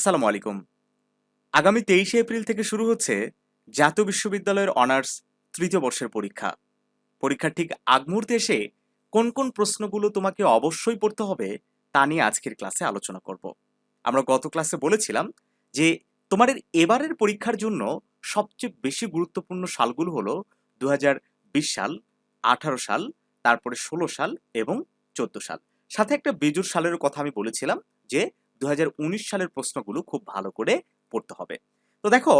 আসসালামু আলাইকুম। আগামী তেইশে এপ্রিল থেকে শুরু হচ্ছে জাতীয় বিশ্ববিদ্যালয়ের অনার্স তৃতীয় বর্ষের পরীক্ষা। পরীক্ষার ঠিক আগ মুহূর্তে এসে কোন কোন প্রশ্নগুলো তোমাকে অবশ্যই পড়তে হবে তা নিয়ে আজকের ক্লাসে আলোচনা করব। আমরা গত ক্লাসে বলেছিলাম যে তোমাদের এবারের পরীক্ষার জন্য সবচেয়ে বেশি গুরুত্বপূর্ণ সালগুলো হলো দু হাজার বিশ সাল, আঠারো সাল, তারপরে ষোলো সাল এবং চোদ্দ সাল। সাথে একটা বেজুর সালের কথা আমি বলেছিলাম যে দু সালের প্রশ্নগুলো খুব ভালো করে পড়তে হবে। তো দেখো,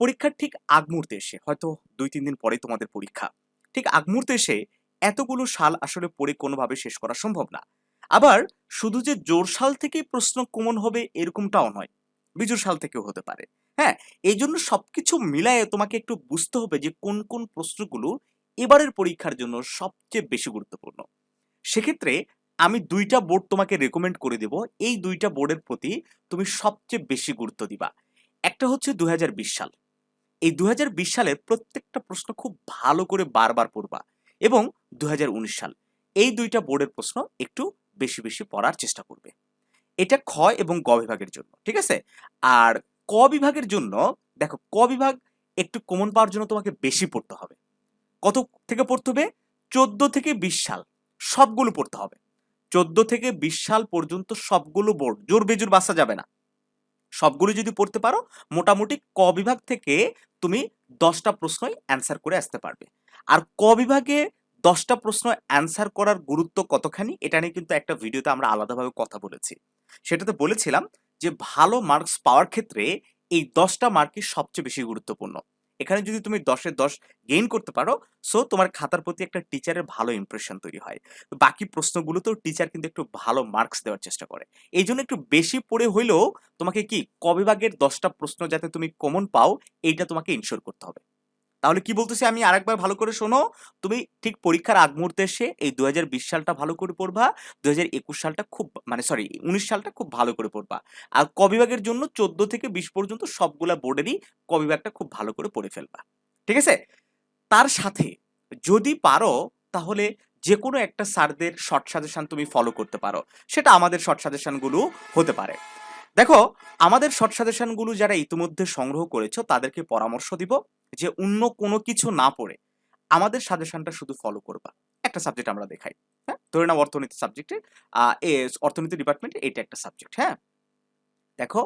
পরীক্ষার ঠিক আগ মুহূর্তে এসে, হয়তো দুই, তিন দিন পরে তোমাদের পরীক্ষা, ঠিক আগ মুহূর্তে এসে এতগুলো সাল আসলে পড়ে কোনোভাবে শেষ করা সম্ভব না। আবার শুধু যে জোর সাল থেকেই প্রশ্ন কমন হবে এরকমটাও নয় বিজুর সাল থেকেও হতে পারে। হ্যাঁ এই জন্য সবকিছু মিলায়ে তোমাকে একটু বুঝতে হবে যে কোন কোন প্রশ্নগুলো এবারের পরীক্ষার জন্য সবচেয়ে বেশি গুরুত্বপূর্ণ। সেক্ষেত্রে আমি দুইটা বোর্ড তোমাকে রেকমেন্ড করে দেব। এই দুইটা বোর্ডের প্রতি তুমি সবচেয়ে বেশি গুরুত্ব দিবা। একটা হচ্ছে দুই হাজার বিশ সাল। এই দু হাজার বিশ সালের প্রত্যেকটা প্রশ্ন খুব ভালো করে বারবার পড়বা এবং দু হাজার উনিশ সাল, এই দুইটা বোর্ডের প্রশ্ন একটু বেশি বেশি পড়ার চেষ্টা করবে। এটা খ এবং গ বিভাগের জন্য, ঠিক আছে? আর ক বিভাগের জন্য, দেখো, ক বিভাগ একটু কমন পাওয়ার জন্য তোমাকে বেশি পড়তে হবে। কত থেকে পড়তে হবে? চোদ্দ থেকে বিশ সাল, সবগুলো পড়তে হবে। চোদ্দ থেকে বিশ সাল পর্যন্ত সবগুলো বোর্ড, জোর বেজোর বাসা যাবে না। সবগুলো যদি পড়তে পারো, মোটামুটি ক বিভাগ থেকে তুমি দশটা প্রশ্নই অ্যান্সার করে আসতে পারবে। আর ক বিভাগে দশটা প্রশ্ন অ্যান্সার করার গুরুত্ব কতখানি, এটা নিয়ে কিন্তু একটা ভিডিওতে আমরা আলাদাভাবে কথা বলেছি। সেটাতে বলেছিলাম যে ভালো মার্কস পাওয়ার ক্ষেত্রে এই দশটা মার্কই সবচেয়ে বেশি গুরুত্বপূর্ণ। এখানে যদি তুমি দশে দশ গেইন করতে পারো সো তোমার খাতার প্রতি একটা টিচারের ভালো ইমপ্রেশন তৈরি হয়। বাকি প্রশ্নগুলোতেও টিচার কিন্তু একটু ভালো মার্কস দেওয়ার চেষ্টা করে। এই জন্য একটু বেশি পড়ে হইলেও তোমাকে কি, কবিভাগের দশটা প্রশ্ন যাতে তুমি কমন পাও, এইটা তোমাকে ইনশোর করতে হবে। তাহলে কি বলতেছি আমি আরেকবার ভালো করে শোনো। তুমি ঠিক পরীক্ষার আগ মুহূর্তে এসে এই দুহাজার বিশ সালটা ভালো করে পড়বা। দুহাজার একুশ সালটা খুব মানে সরি উনিশ সালটা খুব ভালো করে পড়বা। আর কবিভাগের জন্য চোদ্দ থেকে বিশ পর্যন্ত সবগুলা বোর্ডেরই কবিভাগটা খুব ভালো করে পড়ে ফেলবা। ঠিক আছে? তার সাথে যদি পারো, তাহলে যে কোনো একটা স্যারদের শর্ট সাজেশান তুমি ফলো করতে পারো। সেটা আমাদের শর্ট সাজেশনগুলো হতে পারে। দেখো, আমাদের শর্ট সাজেশনগুলো যারা ইতিমধ্যে সংগ্রহ করেছ, তাদেরকে পরামর্শ দিব যে অন্য কোনো কিছু না পড়ে আমাদের সাজেশনটা শুধু ফলো করবা। একটা সাবজেক্ট আমরা দেখাই। হ্যাঁ? ধরে নাও অর্থনীতি সাবজেক্টে অর্থনীতি ডিপার্টমেন্টে এটা একটা সাবজেক্ট হ্যাঁ? দেখো,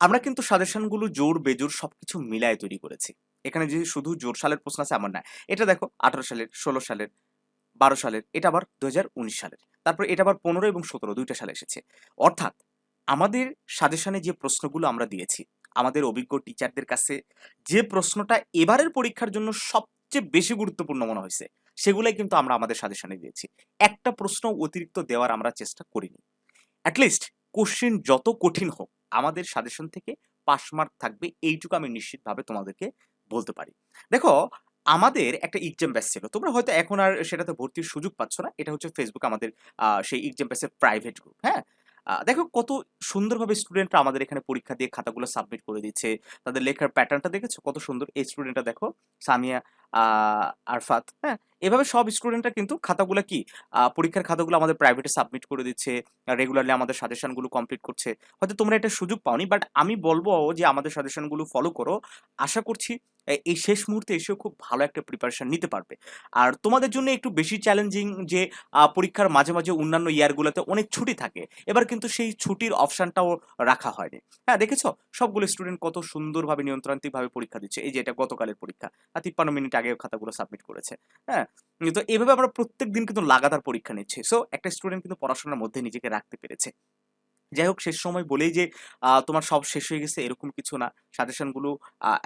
আমরা কিন্তু সাজেশনগুলো জোর বেজোর সবকিছু মিলায় তৈরি করেছি। এখানে যে শুধু জোর সালের প্রশ্ন আছে এমন না এটা দেখো, আঠারো সালের, ষোলো সালের, বারো সালের, এটা আবার দু হাজার উনিশ সালের। তারপর এটা আবার পনেরো এবং সতেরো, দুইটা সালে এসেছে। অর্থাৎ আমাদের সাজেশনে যে প্রশ্নগুলো আমরা দিয়েছি, আমাদের অভিজ্ঞ টিচারদের কাছে যে প্রশ্নটা এবারের পরীক্ষার জন্য সবচেয়ে বেশি গুরুত্বপূর্ণ মনে হয়েছে, সেগুলাই কিন্তু আমরা আমাদের সাজেশনে দিয়েছি। একটা প্রশ্ন অতিরিক্ত দেওয়ার আমরা চেষ্টা করিনি। অ্যাটলিস্ট কোশ্চেন যত কঠিন হোক, আমাদের সাজেশন থেকে পাস মার্ক থাকবে, এইটুকু আমি নিশ্চিতভাবে তোমাদেরকে বলতে পারি। দেখো, আমাদের একটা এক্সাম ব্যাচ ছিল, তোমরা হয়তো এখন আর সেটাতে ভর্তির সুযোগ পাচ্ছ না, এটা হচ্ছে ফেসবুক আমাদের সেই এক্সাম ব্যাচের প্রাইভেট গ্রুপ হ্যাঁ? দেখো কত সুন্দরভাবে স্টুডেন্টরা আমাদের এখানে পরীক্ষা দিয়ে খাতাগুলো সাবমিট করে দিচ্ছে। তাদের লেখার প্যাটার্নটা দেখেছ? কত সুন্দর। এই স্টুডেন্টটা দেখো, সামিয়া আরফাত হ্যাঁ? এভাবে সব স্টুডেন্টরা কিন্তু খাতাগুলো কি পরীক্ষার খাতাগুলো আমাদের প্রাইভেটে সাবমিট করে দিচ্ছে রেগুলারলি আমাদের সাজেশনগুলো কমপ্লিট করছে। হয়তো তোমরা এটা সুযোগ পাওনি বাট আমি বলব যে আমাদের সাজেশনগুলো ফলো করো। আশা করছি এই শেষ মুহূর্তে এসেও খুব ভালো একটা প্রিপারেশন নিতে পারবে। আর তোমাদের জন্য একটু বেশি চ্যালেঞ্জিং যে পরীক্ষার মাঝে মাঝে অন্যান্য ইয়ারগুলোতে অনেক ছুটি থাকে। এবার কিন্তু সেই ছুটির অপশনটাও রাখা হয়নি। হ্যাঁ দেখেছ? সবগুলো স্টুডেন্ট কত সুন্দরভাবে, নিয়ন্ত্রান্তিকভাবে পরীক্ষা দিচ্ছে। এই যে এটা গতকালের পরীক্ষা। আর তিপ্পান্ন মিনিট আগে খাতাগুলো সাবমিট করেছে। হ্যাঁ তো এভাবে আমরা প্রত্যেক দিন কিন্তু লাগাতার পরীক্ষা নিচ্ছি। সো একটা স্টুডেন্ট কিন্তু পড়াশোনার মধ্যে নিজেকে রাখতে পেরেছে। যাই হোক শেষ সময় বলেই যে তোমার সব শেষ হয়ে গেছে, এরকম কিছু না। সাজেশনগুলো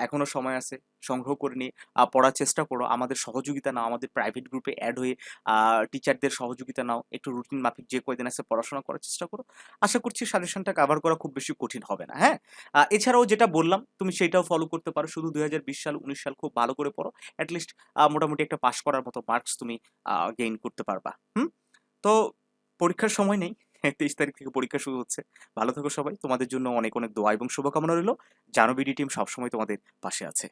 এখনও সময় আছে, সংগ্রহ করে নিয়ে পড়ার চেষ্টা করো। আমাদের সহযোগিতা নাও, আমাদের প্রাইভেট গ্রুপে অ্যাড হয়ে টিচারদের সহযোগিতা নাও। একটু রুটিন মাফিক যে কয়দিন আছে পড়াশোনা করার চেষ্টা করো। আশা করছি সাজেশনটা কভার করা খুব বেশি কঠিন হবে না হ্যাঁ? এছাড়াও যেটা বললাম, তুমি সেটাও ফলো করতে পারো। শুধু দু হাজার বিশ সাল, উনিশ সাল খুব ভালো করে পড়ো। অ্যাটলিস্ট মোটামুটি একটা পাস করার মতো মার্কস তুমি গেইন করতে পারবা, হুম? তো পরীক্ষার সময় নেই। তেইশ তারিখ থেকে পরীক্ষা শুরু হচ্ছে। ভালো থাকো সবাই। তোমাদের জন্য অনেক অনেক দোয়া এবং শুভকামনা রইল। জানো, বিডি টিম সবসময় তোমাদের পাশে আছে।